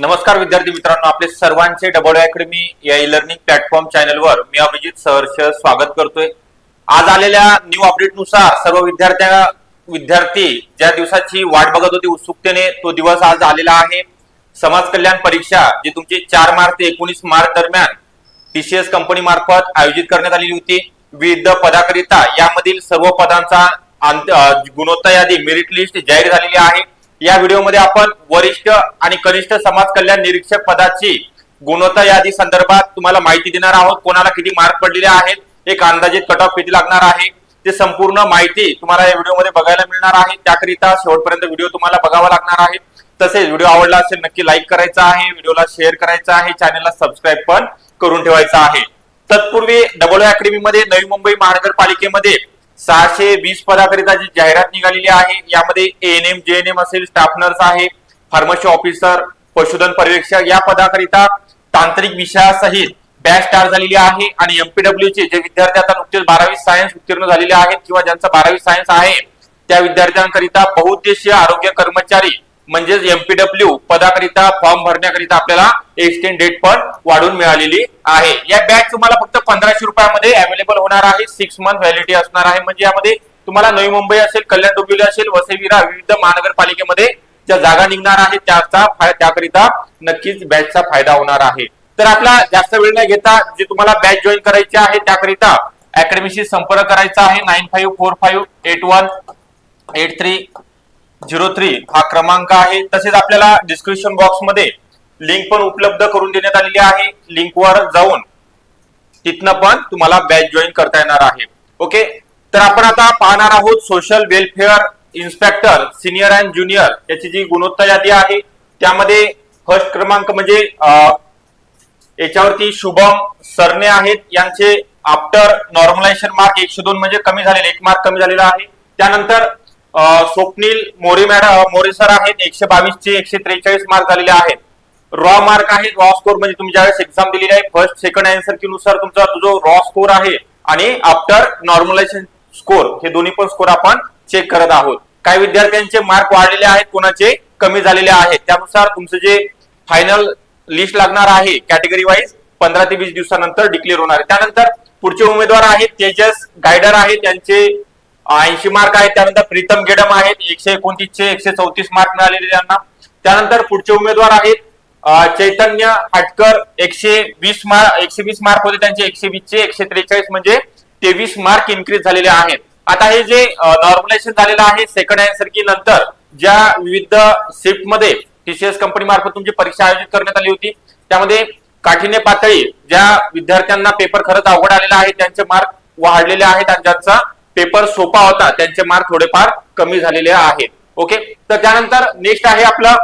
नमस्कार विद्यार्थी मित्रांनो आपले सर्वांचे डबल अकॅडमी या ई लर्निंग प्लॅटफॉर्म चॅनलवर मी अभिजित सहर्ष स्वागत करतोय. आज आलेल्या न्यू अपडेटनुसार सर्व विद्यार्थ्या विद्यार्थी ज्या दिवसाची वाट बघत होती उत्सुकतेने तो दिवस आज आलेला आहे. समाज कल्याण परीक्षा जी तुमची चार मार्च ते एकोणीस मार्च दरम्यान टीसीएस कंपनी मार्फत आयोजित करण्यात आलेली होती. विविध पदाकरिता यामधील सर्व पदांचा अंत- गुणवत्ता यादी मेरिट लिस्ट जाहीर झालेली आहे. या व्हिडिओमध्ये आपण वरिष्ठ आणि कनिष्ठ समाज कल्याण निरीक्षक पदाची गुणवत्ता यादी संदर्भात तुम्हाला माहिती देणार आहोत. कोणाला किती मार्क पडलेले आहेत एक अंदाजित कट ऑफ किती लागणार आहे ते संपूर्ण माहिती तुम्हाला या व्हिडिओमध्ये बघायला मिळणार आहे. त्याकरिता शेवटपर्यंत व्हिडिओ तुम्हाला बघावा लागणार आहे. तसेच व्हिडिओ आवडला असेल नक्की लाईक करायचा आहे व्हिडिओला शेअर करायचा आहे चॅनलला सबस्क्राईब पण करून ठेवायचा आहे. तत्पूर्वी डबल अकॅडमीमध्ये नवी मुंबई महानगरपालिकेमध्ये सहाशे वीस पदाकरिता जी जाहिरात निघालेली आहे यामध्ये N M J N M असेल स्टाफ नर्स आहे फार्मसी ऑफिसर पशुधन पर्यवेक्षक या पदाकरिता तांत्रिक विषयासहित बॅच स्टार झालेली आहे आणि एमपीडब्ल्यू चे जे विद्यार्थी आता नुकतेच बारावी सायन्स उत्तीर्ण झालेले आहेत किंवा ज्यांचा बारावी सायन्स आहे त्या विद्यार्थ्यांकरिता बहुउद्देशीय आरोग्य कर्मचारी म्हणजेच एमपीडब्ल्यू पदाकरिता फॉर्म भरण्याकरिता आपल्याला एक्सटेंड डेट पण वाढून मिळालेली आहे. या बॅच तुम्हाला फक्त पंधराशे रुपयामध्ये अवेलेबल होणार आहे. सिक्स मंथ व्हॅलिडिटी असणार आहे. म्हणजे यामध्ये तुम्हाला नवी मुंबई असेल कल्याण डोंबिवली असेल वसईविरा विविध महानगरपालिकेमध्ये ज्या जागा निघणार आहेत त्याचा त्याकरिता नक्कीच बॅचचा फायदा होणार आहे. तर आपला जास्त वेळ न घेता जे तुम्हाला बॅच जॉईन करायची आहे त्याकरिता अकॅडमीशी संपर्क करायचा आहे. Nine five four five eight one eight three zero three हा क्रमांक आहे. तसेच आपल्याला डिस्क्रिप्शन बॉक्समध्ये लिंक पण उपलब्ध करून देण्यात आलेली आहे. लिंकवर जाऊन तिथनं पण तुम्हाला बॅच जॉईन करता येणार आहे. ओके तर आपण आता पाहणार आहोत social welfare inspector senior and junior याची जी गुणवत्ता यादी आहे त्यामध्ये फर्स्ट क्रमांक म्हणजे याच्यावरती शुभम सरने आहेत. यांचे आफ्टर नॉर्मलायझेशन मार्क एकशे दोन म्हणजे कमी झालेले एक मार्क कमी झालेला आहे. त्यानंतर स्वप्नील मोरे मॅडम मोरे सर आहेत एकशे बावीस चे एकशे त्रेचाळीस मार्क झालेले आहेत. रॉ मार्क आहे रॉ स्कोर म्हणजे तुम्ही ज्यावेळेस एक्झाम दिलेली आहे फर्स्ट सेकंड अँसर की नुसार तुमचा जो रॉ स्कोर आहे आणि आफ्टर नॉर्मलायझेशन स्कोर हे दोन्ही पण स्कोर आपण चेक करत आहोत. काही विद्यार्थ्यांचे मार्क वाढलेले आहेत कोणाचे कमी झालेले आहेत. त्यानुसार तुमचं जे फायनल लिस्ट लागणार आहे कॅटेगरी वाईज पंधरा ते वीस दिवसानंतर डिक्लेअर होणार आहे. त्यानंतर पुढचे उमेदवार आहेत तेजस गायडर आहेत त्यांचे ऐंशी मार्क आहेत. त्यानंतर प्रीतम गेडम आहेत. एकशे एकोणतीसशे एकशे चौतीस मार्क मिळालेले त्यांना. त्यानंतर पुढचे उमेदवार आहेत चैतन्य हाटकर. एकशे वीस मार्क एकशे वीस मार्क होते त्यांचे. एकशे वीसचे एकशे त्रेचाळीस म्हणजे तेवीस मार्क इन्क्रीज झालेले आहेत. आता हे जे नॉर्मलायझेशन झालेलं आहे सेकंड अँसर की नंतर ज्या विविध शिफ्टमध्ये टीसीएस कंपनी मार्फत तुमची परीक्षा आयोजित करण्यात आली होती त्यामध्ये काठिण्य पातळी ज्या विद्यार्थ्यांना पेपर खरंच अवघड आलेला आहे त्यांचे मार्क वाढलेले आहेत आणि ज्यांचा पेपर सोपा होता त्यांचे मार्क थोडेफार कमी झालेले आहेत. ओके? तर त्यानंतर नेक्स्ट आहे आपलं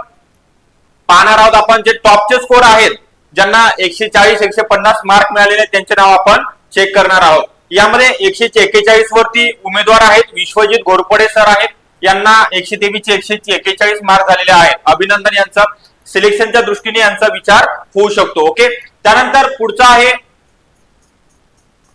पाहणार आहोत आपण जे टॉपचे स्कोर आहेत ज्यांना एकशे चाळीस एकशे पन्नास मार्क मिळालेले त्यांचे नाव आपण चेक करणार आहोत. यामध्ये एकशे एक्केचाळीस वरती उमेदवार आहेत विश्वजित घोरपडे सर आहेत यांना एकशे तेवीस एकशे एक्केचाळीस मार्क झालेले आहेत. अभिनंदन यांचा. सिलेक्शनच्या दृष्टीने यांचा विचार होऊ शकतो ओके? त्यानंतर पुढचा आहे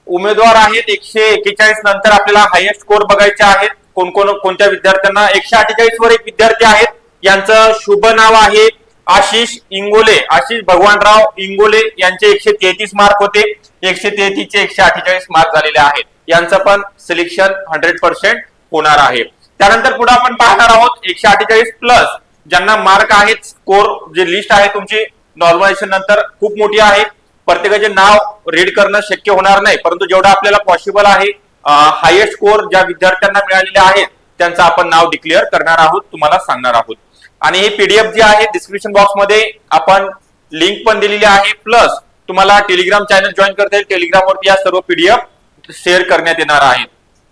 उमेदवार आहेत एकशे एक्केचाळीस नंतर आपल्याला हायेस्ट स्कोर बघायचे आहेत. कोण कोण कोणत्या विद्यार्थ्यांना एकशे अठ्ठेचाळीस वर एक विद्यार्थी आहेत. यांचं शुभ नाव आहे आशिष इंगोले. आशिष भगवानराव इंगोले यांचे एकशे तेहतीस मार्क होते. एकशे तेहतीस चे एकशे अठ्ठेचाळीस मार्क झालेले आहेत. यांचं पण सिलेक्शन हंड्रेड पर्सेंट होणार आहे. त्यानंतर पुढे आपण पाहणार आहोत एकशे अठ्ठेचाळीस प्लस ज्यांना मार्क आहेत स्कोर जे लिस्ट आहे तुमची नॉर्मलायझेशन नंतर खूप मोठी आहे. प्रत्येकाचे नाव रीड करणं शक्य होणार नाही. परंतु जेवढं आपल्याला पॉसिबल आहे हायेस्ट स्कोर ज्या विद्यार्थ्यांना मिळालेले आहेत त्यांचं आपण नाव डिक्लेअर करणार आहोत तुम्हाला सांगणार आहोत. आणि हे पीडीएफ जी आहे डिस्क्रिप्शन बॉक्समध्ये आपण लिंक पण दिलेली आहे. प्लस तुम्हाला टेलिग्राम चॅनल जॉईन करता येईल. टेलिग्रामवरती या सर्व पीडीएफ शेअर करण्यात येणार आहेत.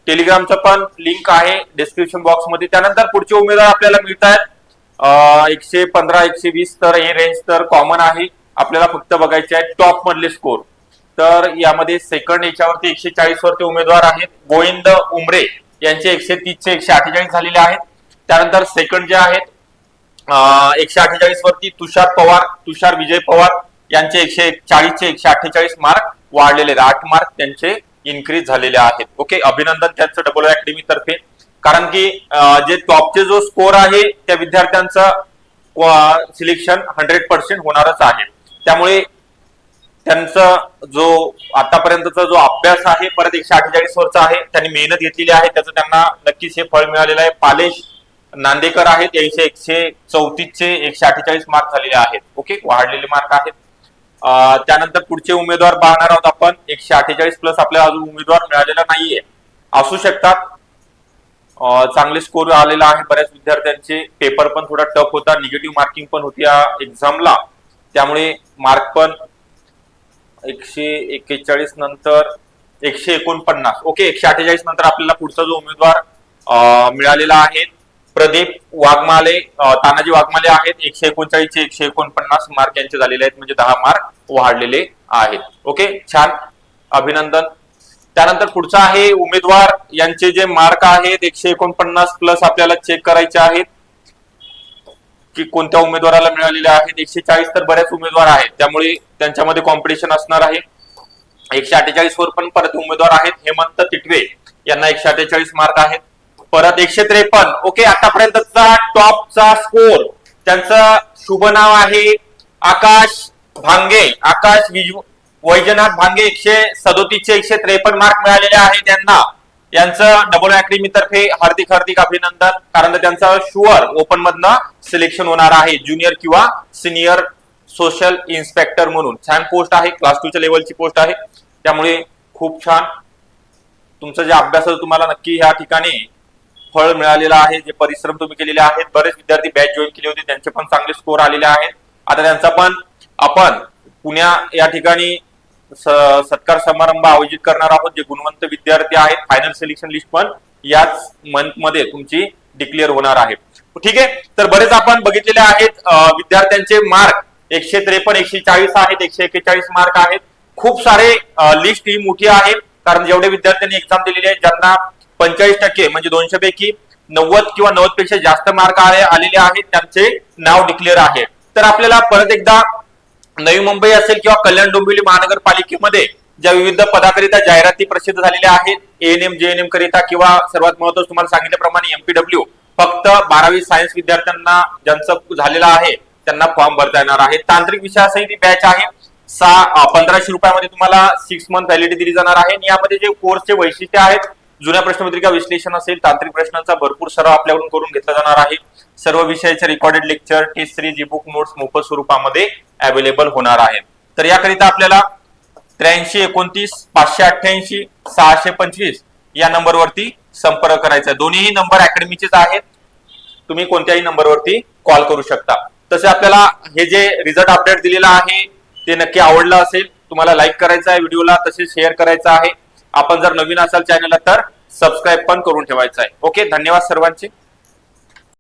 टेलिग्रामचं पण लिंक आहे डिस्क्रिप्शन बॉक्समध्ये त्यानंतर पुढचे उमेदवार आपल्याला मिळत आहेत एकशे पंधरा एकशे वीस तर हे रेंज तर कॉमन आहे. आपल्याला फक्त बघायचे आहे टॉप मधले स्कोर तर यामध्ये सेकंड याच्यावरती एकशे चाळीस वरती उमेदवार आहेत. गोविंद उमरे यांचे एकशे तीसचे एकशे अठ्ठेचाळीस झालेले आहेत. त्यानंतर सेकंड जे आहेत एकशे अठ्ठेचाळीस वरती तुषार पवार तुषार विजय पवार यांचे एकशे चाळीसचे एकशे अठ्ठेचाळीस मार्क वाढलेले आहेत. आठ मार्क त्यांचे इन्क्रीज झालेले आहेत. ओके अभिनंदन त्यांचं डबल अकॅडमी तर्फे. कारण की जे टॉपचे जो स्कोर आहे त्या विद्यार्थ्यांचं सिलेक्शन हंड्रेड पर्सेंट होणारच आहे. त्यामुळे त्यांचा जो आतापर्यंतचा जो अभ्यास आहे परत एकशे अठ्ठेचाळीस वरचा आहे त्यांनी मेहनत घेतलेली आहे त्याचं त्यांना नक्कीच हे फळ मिळालेलं आहे. पालेश नांदेकर आहेत यांचे एकशे चौतीसचे एकशे अठ्ठेचाळीस मार्क झालेले आहेत. ओके वाढलेले मार्क आहेत. त्यानंतर पुढचे उमेदवार पाहणार आहोत आपण. एकशे अठ्ठेचाळीस प्लस आपल्याला अजून उमेदवार मिळालेला नाहीये. असू शकतात. चांगले स्कोर आलेला आहे बऱ्याच विद्यार्थ्यांचे. पेपर पण थोडा टफ होता निगेटिव्ह मार्किंग पण होती या एक्झामला त्यामुळे मार्क पण एकशे एक्केचाळीस नंतर एकशे एकोणपन्नास. ओके एकशे अठ्ठेचाळीस नंतर आपल्याला पुढचा जो उमेदवार मिळालेला आहे प्रदीप वाघमाले तानाजी वाघमाले आहेत. एकशे एकोणचाळीस चे एकशे एकोणपन्नास मार्क यांचे झालेले आहेत म्हणजे दहा मार्क वाढलेले आहेत. ओके छान. अभिनंदन. त्यानंतर पुढचा आहे उमेदवार. यांचे जे मार्क आहेत एकशे एकोणपन्नास प्लस आपल्याला चेक करायचे आहेत. की कोणत्या उमेदवाराला मिळालेले आहेत. एकशे चाळीस तर बऱ्याच उमेदवार आहेत. त्यामुळे त्यांच्यामध्ये कॉम्पिटिशन असणार आहे. एकशे अठ्ठेचाळीस वर पण परत उमेदवार आहेत. हेमंत तिटवे यांना एकशे अठ्ठेचाळीस मार्क आहेत. परत एकशे त्रेपन्न. ओके आतापर्यंतचा टॉपचा स्कोर त्यांचं शुभ नाव आहे आकाश भांगे. आकाश विजू वैजनाथ भांगे एकशे सदोतीसचे एकशे त्रेपन्न मार्क मिळालेले आहेत त्यांना. यांचं डबल अकॅडमी तर्फे हार्दिक हार्दिक अभिनंदन. कारण त्यांचं शुअर ओपन मधनं सिलेक्शन होणार आहे. ज्युनियर किंवा सिनियर सोशल इन्स्पेक्टर म्हणून. छान पोस्ट आहे. क्लास टूच्या लेवलची पोस्ट आहे. त्यामुळे खूप छान. तुमचं जे अभ्यासाचं तुम्हाला नक्की ह्या ठिकाणी फळ मिळालेलं आहे. जे परिश्रम तुम्ही केलेले आहेत बरेच विद्यार्थी बॅच जॉईन केले होते. त्यांचे पण चांगले स्कोर आलेले आहेत. आता त्यांचा पण आपण पुण्या या ठिकाणी सत्कार समारंभ आयोजित करणार आहोत. जे गुणवंत विद्यार्थी आहेत फायनल सिलेक्शन लिस्ट पण याच मंथमध्ये तुमची डिक्लेअर होणार आहे. ठीक आहे? तर बरेच आपण बघितलेले आहेत. विद्यार्थ्यांचे मार्क एकशे त्रेपन्न एकशे चाळीस आहेत. एकशे एक्केचाळीस मार्क आहेत. खूप सारे लिस्ट ही मोठी आहे कारण जेवढे विद्यार्थ्यांनी एक्झाम दिलेली आहे ज्यांना पंचेचाळीस टक्के म्हणजे दोनशे पैकी नव्वद किंवा नव्वदपेक्षा जास्त मार्क आले आलेले आहेत त्यांचे नाव डिक्लेअर आहे. तर आपल्याला परत एकदा नवी मुंबई असेल किंवा कल्याण डोंबिवली महानगरपालिकेमध्ये ज्या विविध पदाकरिता जाहिराती प्रसिद्ध झालेल्या आहेत एएनएम जेएनएम करिता किंवा सर्वात महत्वाचं तुम्हाला सांगितल्याप्रमाणे एमपीडब्ल्यू फक्त बारावी सायन्स विद्यार्थ्यांना ज्यांचं झालेलं आहे त्यांना फॉर्म भरता येणार आहे. तांत्रिक विषयासही ती बॅच आहे. सहा पंधराशे रुपयामध्ये तुम्हाला सिक्स मंथ व्हॅलिडिटी दिली जाणार आहे. आणि यामध्ये जे कोर्सचे वैशिष्ट्य आहेत जुन्या प्रश्नपत्रिका विश्लेषण असेल तांत्रिक प्रश्नांचा भरपूर सराव आपल्याकडून करून घेतला जाणार आहे. सर्व विषयाचे recorded lecture test series book notes मोफत स्वरूपामध्ये अवेलेबल होणार आहे. तर याकरिता आपल्याला त्र्याऐंशी एकोणतीस पाचशे अठ्ठ्याऐंशी सहाशे पंचवीस या नंबरवरती संपर्क करायचा आहे. दोन्हीही नंबर अकॅडमीचेच आहेत. तुम्ही कोणत्याही नंबरवरती कॉल करू शकता. तसे आपल्याला हे जे रिझल्ट अपडेट दिलेलं आहे ते नक्की आवडलं असेल तुम्हाला लाईक करायचं आहे व्हिडिओला तसेच शेअर करायचं आहे. आपण जर नवीन असाल चॅनलला तर सबस्क्राईब पण करून ठेवायचं आहे. ओके धन्यवाद सर्वांचे.